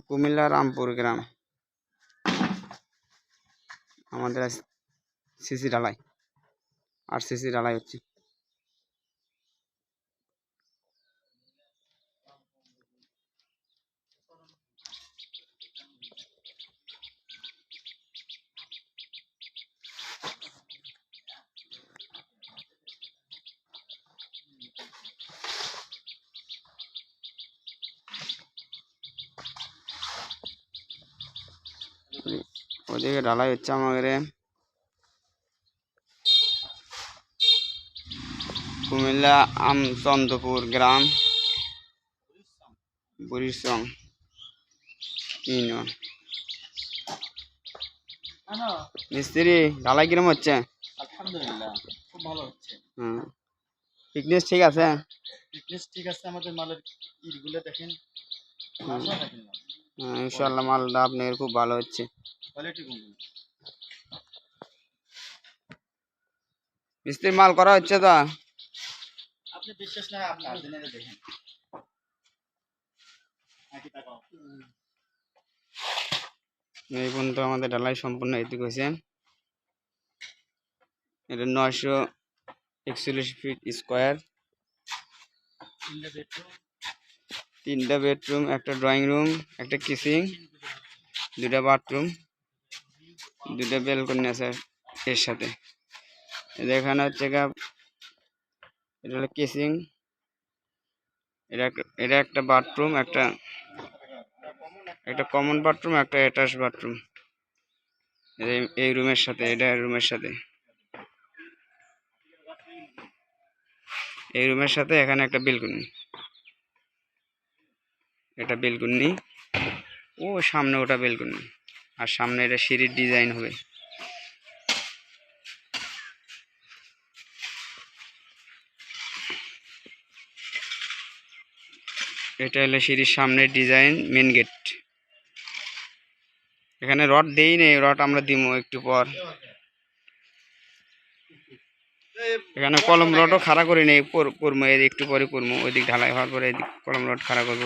কুমিল্লা রামপুর গ্রাম। আমাদের সিসি ঢালাই। আর সিসি ঢালাই হচ্ছে। ওদিকে ঢালাই হচ্ছে আমাদের। কুমিল্লা আমচন্দ্রপুর গ্রাম। বুড়িসং ইউনিয়ন মিস্ত্রি ঢালাই কিরম হচ্ছে? আলহামদুলিল্লাহ খুব ভালো হচ্ছে। হুম। ফিটনেস ঠিক আছে? ফিটনেস ঠিক আছে আমাদের মালের ইটগুলো দেখেন। আশা দেখেন। না হ্যাঁ, ইনশাল্লাহ মালটা আপনার খুব ভালো হচ্ছে। কোয়ালিটি মিস্ত্রি মাল করা হচ্ছে তো। আপনি বিশ্বাস না আপনি আর্জেন্টিনা দেখেন। এই পর্যন্ত আমাদের ঢালাই সম্পূর্ণ এদিক হয়েছে। এটা নয়শো একচল্লিশ ফিট স্কোয়ার। তিনটা বেডরুম তিনটা বেডরুম একটা ড্রয়িং রুম একটা কিচিং দুটা বাথরুম দুটা বেলকনি আছে এর সাথে। এখানে হচ্ছে গা এটা হলো কিচিং। এটা এটা একটা বাথরুম, একটা একটা কমন বাথরুম, একটা অ্যাটাচ বাথরুম। এই রুমের সাথে, এটা রুমের সাথে। এই রুমের সাথে এখানে একটা বেলকনি। এটা বেলকুনি। ও সামনে ওটা বেলকুনি। আর সামনে এটা সিঁড়ির ডিজাইন হবে। এটা হলো সিঁড়ির সামনের ডিজাইন মেন গেট এখানে রড দেই নেই, রড আমরা দিব একটু পর। এখানে কলম রডও খাড়া করে নেই করব একটু পরে করব ওইদিক ঢালাই হওয়ার পরে এদিক কলম রড খাড়া করব।